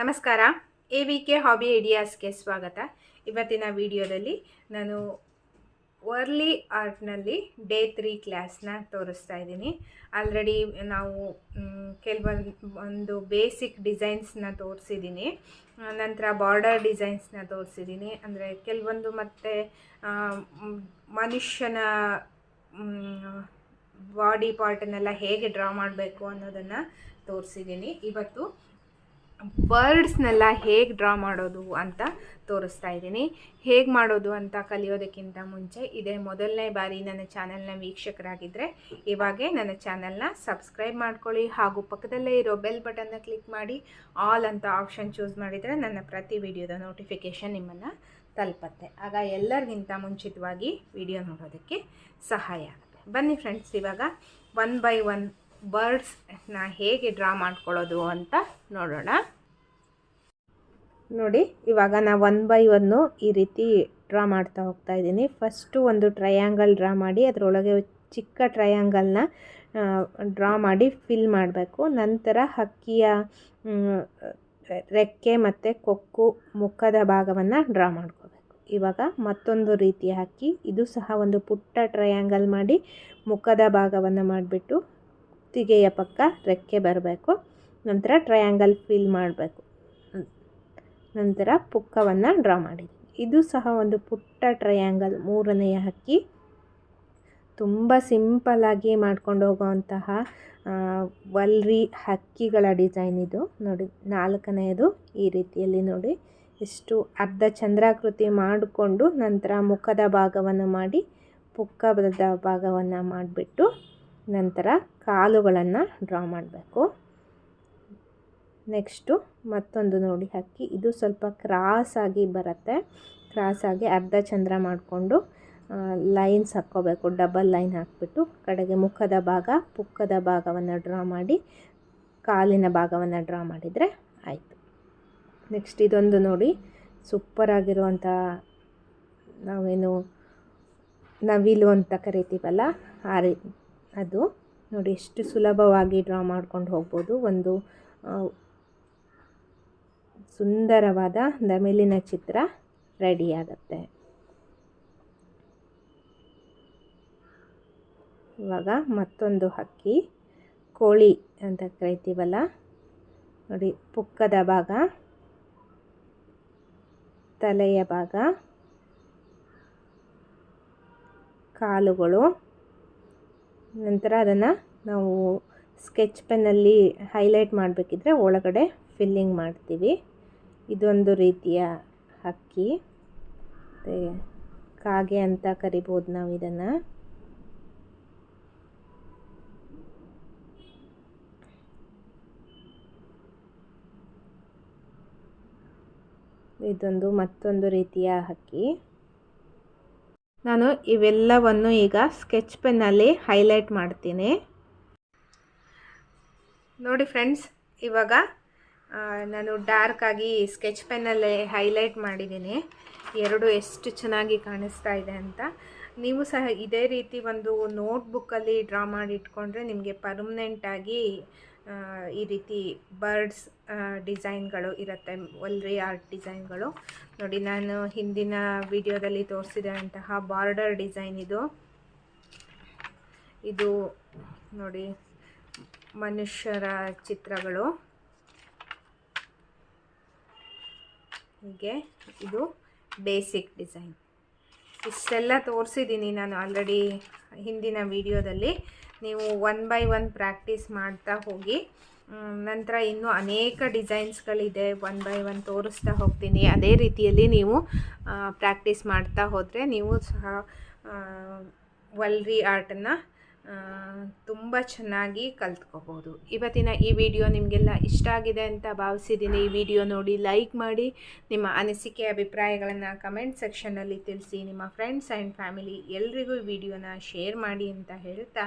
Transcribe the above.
ನಮಸ್ಕಾರ. A V K hobby ಐಡಿಯಾಸ್ಗೆ ಸ್ವಾಗತ. ಇವತ್ತಿನ ವಿಡಿಯೋದಲ್ಲಿ ನಾನು ವರ್ಲಿ ಆರ್ಟ್ನಲ್ಲಿ ಡೇ ತ್ರೀ ಕ್ಲಾಸ್ನ ತೋರಿಸ್ತಾ ಇದ್ದೀನಿ. ಆಲ್ರೆಡಿ ನಾವು ಕೆಲವೊಂದು ಒಂದು ಬೇಸಿಕ್ ಡಿಸೈನ್ಸ್ನ ತೋರಿಸಿದ್ದೀನಿ. ನಂತರ ಬಾರ್ಡರ್ ಡಿಸೈನ್ಸ್ನ ತೋರಿಸಿದ್ದೀನಿ. ಅಂದರೆ ಕೆಲವೊಂದು ಮತ್ತು ಮನುಷ್ಯನ ಬಾಡಿ ಪಾರ್ಟನ್ನೆಲ್ಲ ಹೇಗೆ ಡ್ರಾ ಮಾಡಬೇಕು ಅನ್ನೋದನ್ನು ತೋರಿಸಿದ್ದೀನಿ. ಇವತ್ತು ಬರ್ಡ್ಸ್ನೆಲ್ಲ ಹೇಗೆ ಡ್ರಾ ಮಾಡೋದು ಅಂತ ತೋರಿಸ್ತಾ ಇದ್ದೀನಿ. ಹೇಗೆ ಮಾಡೋದು ಅಂತ ಕಲಿಯೋದಕ್ಕಿಂತ ಮುಂಚೆ ಇದೇ ಮೊದಲನೇ ಬಾರಿ ನನ್ನ ಚಾನಲ್ನ ವೀಕ್ಷಕರಾಗಿದ್ದರೆ ಇವಾಗೇ ನನ್ನ ಚಾನಲ್ನ ಸಬ್ಸ್ಕ್ರೈಬ್ ಮಾಡ್ಕೊಳ್ಳಿ ಹಾಗೂ ಪಕ್ಕದಲ್ಲೇ ಇರೋ ಬೆಲ್ ಬಟನ್ನ ಕ್ಲಿಕ್ ಮಾಡಿ ಆಲ್ ಅಂತ ಆಪ್ಷನ್ ಚೂಸ್ ಮಾಡಿದರೆ ನನ್ನ ಪ್ರತಿ ವಿಡಿಯೋದ ನೋಟಿಫಿಕೇಷನ್ ನಿಮ್ಮನ್ನು ತಲುಪತ್ತೆ. ಆಗ ಎಲ್ಲರಿಗಿಂತ ಮುಂಚಿತವಾಗಿ ವಿಡಿಯೋ ನೋಡೋದಕ್ಕೆ ಸಹಾಯ ಆಗುತ್ತೆ. ಬನ್ನಿ ಫ್ರೆಂಡ್ಸ್, ಇವಾಗ ಒನ್ ಬೈ ಒನ್ ಬರ್ಡ್ಸ್ನ ಹೇಗೆ ಡ್ರಾ ಮಾಡ್ಕೊಳ್ಳೋದು ಅಂತ ನೋಡೋಣ. ನೋಡಿ, ಇವಾಗ ನಾವು ಒನ್ ಬೈ ಒನ್ನು ಈ ರೀತಿ ಡ್ರಾ ಮಾಡ್ತಾ ಹೋಗ್ತಾ ಇದ್ದೀನಿ. ಫಸ್ಟು ಒಂದು ಟ್ರಯಾಂಗಲ್ ಡ್ರಾ ಮಾಡಿ, ಅದರೊಳಗೆ ಚಿಕ್ಕ ಟ್ರಯಾಂಗಲ್ನ ಡ್ರಾ ಮಾಡಿ ಫಿಲ್ ಮಾಡಬೇಕು. ನಂತರ ಹಕ್ಕಿಯ ರೆಕ್ಕೆ ಮತ್ತು ಕೊಕ್ಕು ಮುಖದ ಭಾಗವನ್ನು ಡ್ರಾ ಮಾಡ್ಕೋಬೇಕು. ಇವಾಗ ಮತ್ತೊಂದು ರೀತಿಯ ಹಕ್ಕಿ ಇದು ಸಹ ಒಂದು ಪುಟ್ಟ ಟ್ರಯಾಂಗಲ್ ಮಾಡಿ ಮುಖದ ಭಾಗವನ್ನು ಮಾಡಿಬಿಟ್ಟು ಕುತ್ತಿಗೆಯ ಪಕ್ಕ ರೆಕ್ಕೆ ಬರಬೇಕು. ನಂತರ ಟ್ರಯಾಂಗಲ್ ಫಿಲ್ ಮಾಡಬೇಕು. ನಂತರ ಪುಕ್ಕವನ್ನು ಡ್ರಾ ಮಾಡಿದ್ದೀನಿ ಇದು ಸಹ ಒಂದು ಪುಟ್ಟ ಟ್ರಯಾಂಗಲ್ ಮೂರನೆಯ ಹಕ್ಕಿ. ತುಂಬ ಸಿಂಪಲ್ಲಾಗಿ ಮಾಡ್ಕೊಂಡು ಹೋಗುವಂತಹ ವಲ್ರಿ ಹಕ್ಕಿಗಳ ಡಿಸೈನ್ ಇದು. ನೋಡಿ, ನಾಲ್ಕನೆಯದು ಈ ರೀತಿಯಲ್ಲಿ ನೋಡಿ. ಇಷ್ಟು ಅರ್ಧ ಚಂದ್ರಾಕೃತಿ ಮಾಡಿಕೊಂಡು ನಂತರ ಮುಖದ ಭಾಗವನ್ನು ಮಾಡಿ, ಪುಕ್ಕದ ಭಾಗವನ್ನು ಮಾಡಿಬಿಟ್ಟು ನಂತರ ಕಾಲುಗಳನ್ನು ಡ್ರಾ ಮಾಡಬೇಕು. ನೆಕ್ಸ್ಟು ಮತ್ತೊಂದು ನೋಡಿ ಹಕ್ಕಿ ಇದು ಸ್ವಲ್ಪ ಕ್ರಾಸಾಗಿ ಬರುತ್ತೆ. ಕ್ರಾಸಾಗಿ ಅರ್ಧ ಚಂದ್ರ ಮಾಡಿಕೊಂಡು ಲೈನ್ಸ್ ಹಾಕ್ಕೋಬೇಕು. ಡಬಲ್ ಲೈನ್ ಹಾಕ್ಬಿಟ್ಟು ಕಡೆಗೆ ಮುಖದ ಭಾಗ, ಪುಕ್ಕದ ಭಾಗವನ್ನು ಡ್ರಾ ಮಾಡಿ, ಕಾಲಿನ ಭಾಗವನ್ನು ಡ್ರಾ ಮಾಡಿದರೆ ಆಯಿತು. ನೆಕ್ಸ್ಟ್ ಇದೊಂದು ನೋಡಿ. ಸೂಪರಾಗಿರುವಂಥ ನಾವೇನು ನವಿಲು ಅಂತ ಕರಿತೀವಲ್ಲ, ಆ ರೀ ಅದು. ನೋಡಿ, ಎಷ್ಟು ಸುಲಭವಾಗಿ ಡ್ರಾ ಮಾಡ್ಕೊಂಡು ಹೋಗ್ಬೋದು. ಒಂದು ಸುಂದರವಾದ ದಮಿಲಿನ ಚಿತ್ರ ರೆಡಿ ಆಗುತ್ತೆ. ಇವಾಗ ಮತ್ತೊಂದು ಹಕ್ಕಿ. ಕೋಳಿ ಅಂತ ಕರಿತೀವಲ್ಲ? ನೋಡಿ, ಪುಕ್ಕದ ಭಾಗ. ತಲೆಯ ಭಾಗ. ಕಾಲುಗಳು. ನಂತರ ಅದನ್ನು ನಾವು ಸ್ಕೆಚ್ ಪೆನ್ನಲ್ಲಿ ಹೈಲೈಟ್ ಮಾಡಬೇಕಿದ್ರೆ ಒಳಗಡೆ ಫಿಲ್ಲಿಂಗ್ ಮಾಡ್ತೀವಿ. ಇದೊಂದು ರೀತಿಯ ಹಕ್ಕಿ. ಕಾಗೆ ಅಂತ ಕರಿಬೋದು ನಾವು ಇದನ್ನು. ಇದೊಂದು ಮತ್ತೊಂದು ರೀತಿಯ ಹಕ್ಕಿ. ನಾನು ಇವೆಲ್ಲವನ್ನು ಈಗ ಸ್ಕೆಚ್ ಪೆನ್ನಲ್ಲಿ ಹೈಲೈಟ್ ಮಾಡ್ತೀನಿ. ನೋಡಿ ಫ್ರೆಂಡ್ಸ್, ಇವಾಗ ನಾನು ಡಾರ್ಕಾಗಿ ಸ್ಕೆಚ್ ಪೆನ್ನಲ್ಲಿ ಹೈಲೈಟ್ ಮಾಡಿದ್ದೀನಿ. ಎರಡು ಎಷ್ಟು ಚೆನ್ನಾಗಿ ಕಾಣಿಸ್ತಾ ಇದೆ ಅಂತ. ನೀವು ಸಹ ಇದೇ ರೀತಿ ಒಂದು ನೋಟ್ಬುಕ್ಕಲ್ಲಿ ಡ್ರಾ ಮಾಡಿ ಇಟ್ಕೊಂಡ್ರೆ ನಿಮಗೆ ಪರ್ಮನೆಂಟಾಗಿ ಈ ರೀತಿ ಬರ್ಡ್ಸ್ ಡಿಸೈನ್ಗಳು ಇರುತ್ತೆ, ಒಲ್ರಿ ಆರ್ಟ್ ಡಿಸೈನ್ಗಳು. ನೋಡಿ, ನಾನು ಹಿಂದಿನ ವಿಡಿಯೋದಲ್ಲಿ ತೋರಿಸಿದಂತಹ ಬಾರ್ಡರ್ ಡಿಸೈನ್ ಇದು. ಇದು ನೋಡಿ, ಮನುಷ್ಯರ ಚಿತ್ರಗಳು. ಹೀಗೆ ಇದು ಬೇಸಿಕ್ ಡಿಸೈನ್. ಇಷ್ಟೆಲ್ಲ ತೋರಿಸಿದ್ದೀನಿ ನಾನು ಆಲ್ರೆಡಿ ಹಿಂದಿನ ವಿಡಿಯೋದಲ್ಲಿ. ನೀವು ಒನ್ ಬೈ ಒನ್ ಪ್ರಾಕ್ಟೀಸ್ ಮಾಡ್ತಾ ಹೋಗಿ ನಂತರ ಇನ್ನೂ ಅನೇಕ ಡಿಸೈನ್ಸ್ಗಳಿದೆ ಒನ್ ಬೈ ಒನ್ ತೋರಿಸ್ತಾ ಹೋಗ್ತೀನಿ. ಅದೇ ರೀತಿಯಲ್ಲಿ ನೀವು ಪ್ರಾಕ್ಟೀಸ್ ಮಾಡ್ತಾ ಹೋದರೆ ನೀವು ಸಹ ವಲ್ರಿ ಆರ್ಟನ್ನು ತುಂಬ ಚೆನ್ನಾಗಿ ಕಲ್ತ್ಕೋಬೋದು. ಇವತ್ತಿನ ಈ ವಿಡಿಯೋ ನಿಮಗೆಲ್ಲ ಇಷ್ಟ ಆಗಿದೆ ಅಂತ ಭಾವಿಸಿದ್ದೀನಿ. ಈ ವಿಡಿಯೋ ನೋಡಿ ಲೈಕ್ ಮಾಡಿ, ನಿಮ್ಮ ಅನಿಸಿಕೆ, ಅಭಿಪ್ರಾಯಗಳನ್ನು ಕಮೆಂಟ್ ಸೆಕ್ಷನ್ನಲ್ಲಿ ತಿಳಿಸಿ, ನಿಮ್ಮ ಫ್ರೆಂಡ್ಸ್ ಆ್ಯಂಡ್ ಫ್ಯಾಮಿಲಿ ಎಲ್ರಿಗೂ ಈ ವಿಡಿಯೋನ ಶೇರ್ ಮಾಡಿ ಅಂತ ಹೇಳ್ತಾ